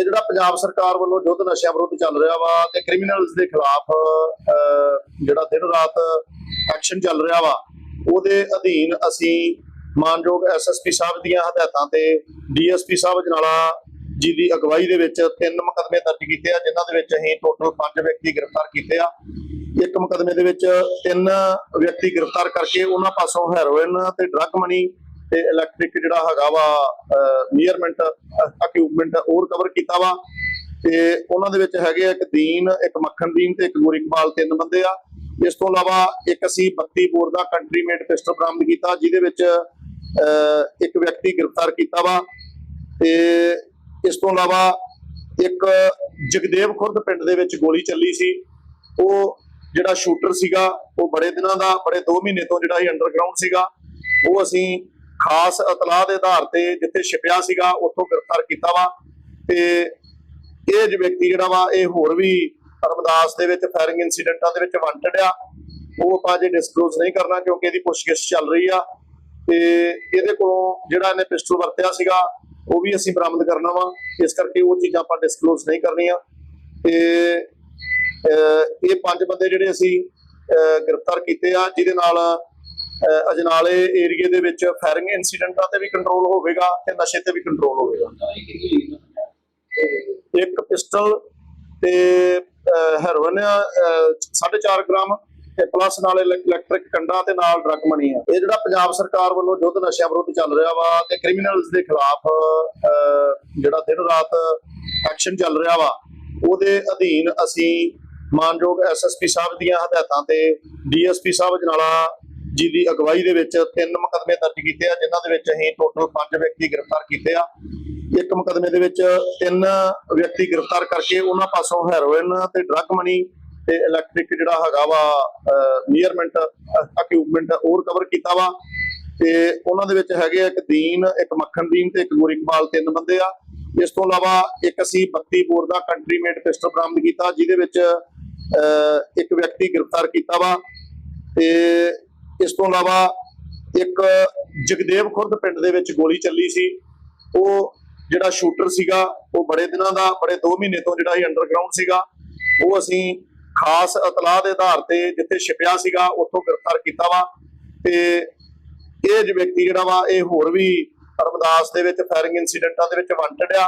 ਇਹ ਜਿਹੜਾ ਪੰਜਾਬ ਸਰਕਾਰ ਵੱਲੋਂ ਯੁੱਧ ਨਸ਼ਿਆਂ ਵਿਰੁੱਧ ਚੱਲ ਰਿਹਾ ਵਾ ਤੇ ਕ੍ਰਿਮੀਨਲਸ ਦੇ ਖਿਲਾਫ ਜਿਹੜਾ ਦਿਨ ਰਾਤ ਐਕਸ਼ਨ ਚੱਲ ਰਿਹਾ ਵਾ, ਉਹਦੇ ਅਧੀਨ ਅਸੀਂ ਮਾਨਯੋਗ ਐਸਐਸਪੀ ਸਾਹਿਬ ਦੀਆਂ ਹਦਾਇਤਾਂ ਤੇ ਡੀਐਸਪੀ ਸਾਹਿਬ ਜਨਾਲਾ ਜੀ ਦੀ ਅਗਵਾਈ ਦੇ ਵਿੱਚ ਤਿੰਨ ਮੁਕਦਮੇ ਦਰਜ ਕੀਤੇ ਆ, ਜਿਨ੍ਹਾਂ ਦੇ ਵਿੱਚ ਅਸੀਂ ਟੋਟਲ ਪੰਜ ਵਿਅਕਤੀ ਗ੍ਰਿਫਤਾਰ ਕੀਤੇ ਆ। ਇੱਕ ਮੁਕਦਮੇ ਦੇ ਵਿੱਚ ਤਿੰਨ ਵਿਅਕਤੀ ਗ੍ਰਿਫਤਾਰ ਕਰਕੇ ਉਹਨਾਂ ਪਾਸੋਂ ਹੈਰੋਇਨ ਤੇ ਡਰੱਗ ਮਨੀ ਤੇ ਇਲੈਕਟ੍ਰਿਕ ਜਿਹੜਾ ਹੈਗਾ ਵਾ ਨੀਅਰਮੈਂਟ ਅਕਿਊਪਮੈਂਟ ਉਹ ਰਿਕਵਰ ਕੀਤਾ ਵਾ। ਤੇ ਉਹਨਾਂ ਦੇ ਵਿੱਚ ਹੈਗੇ ਆ ਇੱਕ ਦੀਨ, ਇੱਕ ਮੱਖਣ ਦੀਨ ਤੇ ਇੱਕ ਗੋਰੀ ਕਮਾਲ ਤਿੰਨ ਬੰਦੇ ਆ। ਇਸ ਤੋਂ ਇਲਾਵਾ ਇੱਕ ਅਸੀਂ 32 ਬੋਰ ਦਾ ਕੰਟਰੀ ਮੇਡ ਪਿਸਟਲ ਬਰਾਮਦ ਕੀਤਾ, ਜਿਹਦੇ ਵਿੱਚ ਇੱਕ ਵਿਅਕਤੀ ਗ੍ਰਿਫਤਾਰ ਕੀਤਾ ਵਾ। ਤੇ ਇਸ ਤੋਂ ਇਲਾਵਾ ਇੱਕ ਜਗਦੇਵ ਖੁਰਦ ਪਿੰਡ ਦੇ ਵਿੱਚ ਗੋਲੀ ਚੱਲੀ ਸੀ। ਉਹ ਜਿਹੜਾ ਸ਼ੂਟਰ ਸੀਗਾ, ਉਹ ਬੜੇ ਦਿਨਾਂ ਦਾ, ਬੜੇ 2 ਮਹੀਨੇ ਤੋਂ ਜਿਹੜਾ ਇਹ ਅੰਡਰਗਰਾਉਂਡ ਸੀਗਾ। ਉਹ ਅਸੀਂ ਖਾਸ ਇਤਲਾਹ ਦੇ ਆਧਾਰ ਤੇ ਜਿੱਥੇ ਛਿਪਿਆ ਸੀਗਾ, ਉੱਥੋਂ ਗ੍ਰਿਫਤਾਰ ਕੀਤਾ ਵਾ। ਤੇ ਇਹ ਵਿਅਕਤੀ ਜਿਹੜਾ ਵਾ, ਇਹ ਹੋਰ ਵੀ ਰਮਦਾਸ ਦੇ ਵਿੱਚ ਫਾਇਰਿੰਗ ਇਨਸੀਡੈਂਟਾਂ ਦੇ ਵਿੱਚ ਵਾਂਟਡ ਆ। ਉਹ ਆਪਾਂ ਜੇ ਡਿਸਕਲੋਜ਼ ਨਹੀਂ ਕਰਨਾ ਕਿਉਂਕਿ ਇਹਦੀ ਪੁੱਛਗਿੱਛ ਚੱਲ ਰਹੀ ਆ। ਤੇ ਇਹਦੇ ਕੋਲੋਂ ਜਿਹੜਾ ਇਹਨੇ ਪਿਸਟਲ ਵਰਤਿਆ ਸੀਗਾ, ਉਹ ਵੀ ਅਸੀਂ ਬਰਾਮਦ ਕਰਨਾ ਵਾ। ਇਸ ਕਰਕੇ ਉਹ ਚੀਜ਼ਾਂ ਆਪਾਂ ਡਿਸਕਲੋਜ਼ ਨਹੀਂ ਕਰਨੀਆਂ। ਤੇ ਇਹ ਪੰਜ ਬੰਦੇ ਜਿਹੜੇ ਅਸੀਂ ਗ੍ਰਿਫਤਾਰ ਕੀਤੇ ਆ, ਜਿਹਦੇ ਨਾਲ ਅਜਨਾਲੇ ਏਰੀਏ ਦੇ ਵਿੱਚ ਫਾਇਰਿੰਗ ਇਨਸੀਡੈਂਟਾਂ ਤੇ ਵੀ ਕੰਟਰੋਲ ਹੋਵੇਗਾ ਤੇ ਨਸ਼ੇ ਤੇ ਵੀ ਕੰਟਰੋਲ ਹੋਵੇਗਾ। ਇੱਕ ਪਿਸਟਲ ਤੇ ਹੈਰੋਇਨ 4.5 ਗ੍ਰਾਮ ਤੇ ਪਲੱਸ ਨਾਲ ਇਲੈਕਟ੍ਰਿਕ ਕੰਡਾ ਤੇ ਨਾਲ ਡਰੱਗ ਮਨੀ ਆ। ਇਹ ਜਿਹੜਾ ਪੰਜਾਬ ਸਰਕਾਰ ਵੱਲੋਂ ਯੁੱਧ ਨਸ਼ਿਆਂ ਵਿਰੁੱਧ ਚੱਲ ਰਿਹਾ ਵਾ ਤੇ ਕ੍ਰਿਮੀਨਲਸ ਦੇ ਖਿਲਾਫ ਜਿਹੜਾ ਦਿਨ ਰਾਤ ਐਕਸ਼ਨ ਚੱਲ ਰਿਹਾ ਵਾ, ਉਹਦੇ ਅਧੀਨ ਅਸੀਂ ਮਾਨਯੋਗ ਐਸਐਸਪੀ ਸਾਹਿਬ ਦੀਆਂ ਹਦਾਇਤਾਂ ਤੇ ਡੀਐਸਪੀ ਸਾਹਿਬ ਜਨਾਲਾ ਜੀ ਦੀ ਅਗਵਾਈ ਦੇ ਵਿੱਚ ਤਿੰਨ ਮੁਕਦਮੇ ਦਰਜ ਕੀਤੇ ਆ ਜਿਨ੍ਹਾਂ ਦੇ ਵਿੱਚ ਅਸੀਂ ਟੋਟਲ ਪੰਜ ਵਿਅਕਤੀ ਗ੍ਰਿਫਤਾਰ ਕੀਤੇ ਆ। ਇੱਕ ਮੁਕਦਮੇ ਦੇ ਵਿੱਚ ਤਿੰਨ ਵਿਅਕਤੀ ਗ੍ਰਿਫਤਾਰ ਕਰਕੇ ਉਹਨਾਂ ਪਾਸੋਂ ਹੈਰੋਇਨ ਤੇ ਡਰੱਗ ਮਨੀ ਤੇ ਇਲੈਕਟ੍ਰਿਕ ਜਿਹੜਾ ਹੈਗਾ ਵਾ ਨੀਅਰਮੈਂਟ ਅਕਿਊਪਮੈਂਟ ਉਹ ਰਿਕਵਰ ਕੀਤਾ ਵਾ। ਤੇ ਉਹਨਾਂ ਦੇ ਵਿੱਚ ਹੈਗੇ ਆ ਇੱਕ ਦੀਨ ਇੱਕ ਮੱਖਣ ਦੀਨ ਤੇ ਇੱਕ ਗੋਰੀ ਕਮਾਲ ਤਿੰਨ ਬੰਦੇ ਆ। ਇਸ ਤੋਂ ਇਲਾਵਾ ਇੱਕ ਅਸੀਂ 32 ਬੋਰ ਦਾ ਕੰਟਰੀ ਮੇਡ ਪਿਸਟਲ ਬਰਾਮਦ ਕੀਤਾ ਜਿਹਦੇ ਵਿੱਚ ਅਹ, ਇੱਕ ਵਿਅਕਤੀ ਗ੍ਰਿਫਤਾਰ ਕੀਤਾ ਵਾ। ਤੇ ਇਸ ਤੋਂ ਇਲਾਵਾ ਇੱਕ ਜਗਦੇਵ ਖੁਰਦ ਪਿੰਡ ਦੇ ਵਿੱਚ ਗੋਲੀ ਚੱਲੀ ਸੀ। ਉਹ ਜਿਹੜਾ ਸ਼ੂਟਰ ਸੀਗਾ, ਉਹ ਬੜੇ ਦਿਨਾਂ ਦਾ, ਬੜੇ 2 ਮਹੀਨੇ ਤੋਂ ਜਿਹੜਾ ਇਹ ਅੰਡਰਗਰਾਉਂਡ ਸੀਗਾ। ਉਹ ਅਸੀਂ ਖਾਸ ਇਤਲਾਹ ਦੇ ਆਧਾਰ ਤੇ ਜਿੱਥੇ ਛਿਪਿਆ ਸੀਗਾ, ਉੱਥੋਂ ਗ੍ਰਿਫਤਾਰ ਕੀਤਾ ਵਾ। ਤੇ ਇਹ ਜੋ ਵਿਅਕਤੀ ਜਿਹੜਾ ਵਾ, ਇਹ ਹੋਰ ਵੀ ਰਮਦਾਸ ਦੇ ਵਿੱਚ ਫਾਇਰਿੰਗ ਇਨਸੀਡੈਂਟਾਂ ਦੇ ਵਿੱਚ ਵਾਂਟਡ ਆ।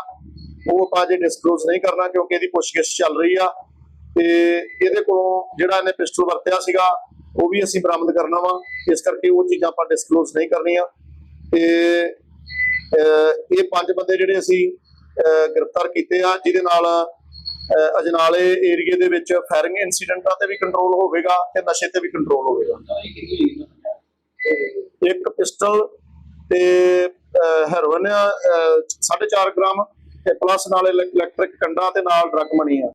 ਉਹ ਆਪਾਂ ਜੇ ਡਿਸਕਲੋਜ਼ ਨਹੀਂ ਕਰਨਾ ਕਿਉਂਕਿ ਇਹਦੀ ਪੁੱਛਗਿੱਛ ਚੱਲ ਰਹੀ ਆ। ਤੇ ਇਹਦੇ ਕੋਲੋਂ ਜਿਹੜਾ ਇਹਨੇ ਪਿਸਟਲ ਵਰਤਿਆ ਸੀਗਾ ਉਹ ਵੀ ਅਸੀਂ ਬਰਾਮਦ ਕਰਨਾ ਵਾ। ਇਸ ਕਰਕੇ ਉਹ ਚੀਜ਼ਾਂ ਆਪਾਂ ਡਿਸਕਲੋਜ਼ ਨਹੀਂ ਕਰਨੀਆਂ। ਤੇ ਇਹ ਪੰਜ ਬੰਦੇ ਜਿਹੜੇ ਅਸੀਂ ਗ੍ਰਿਫਤਾਰ ਕੀਤੇ ਆ, ਜਿਹਦੇ ਨਾਲ ਅਜਨਾਲੇ ਏਰੀਏ ਦੇ ਵਿੱਚ ਫਾਇਰਿੰਗ ਇਨਸੀਡੈਂਟਾਂ ਤੇ ਵੀ ਕੰਟਰੋਲ ਹੋਵੇਗਾ ਤੇ ਨਸ਼ੇ ਤੇ ਵੀ ਕੰਟਰੋਲ ਹੋਵੇਗਾ। ਇੱਕ ਪਿਸਟਲ ਤੇ ਹੈਰੋਇਨ 4.5 ਗ੍ਰਾਮ ਤੇ ਪਲੱਸ ਨਾਲ ਇਲੈਕਟ੍ਰਿਕ ਕੰਡਾ ਤੇ ਨਾਲ ਡਰੱਗ ਮਨੀ ਆ।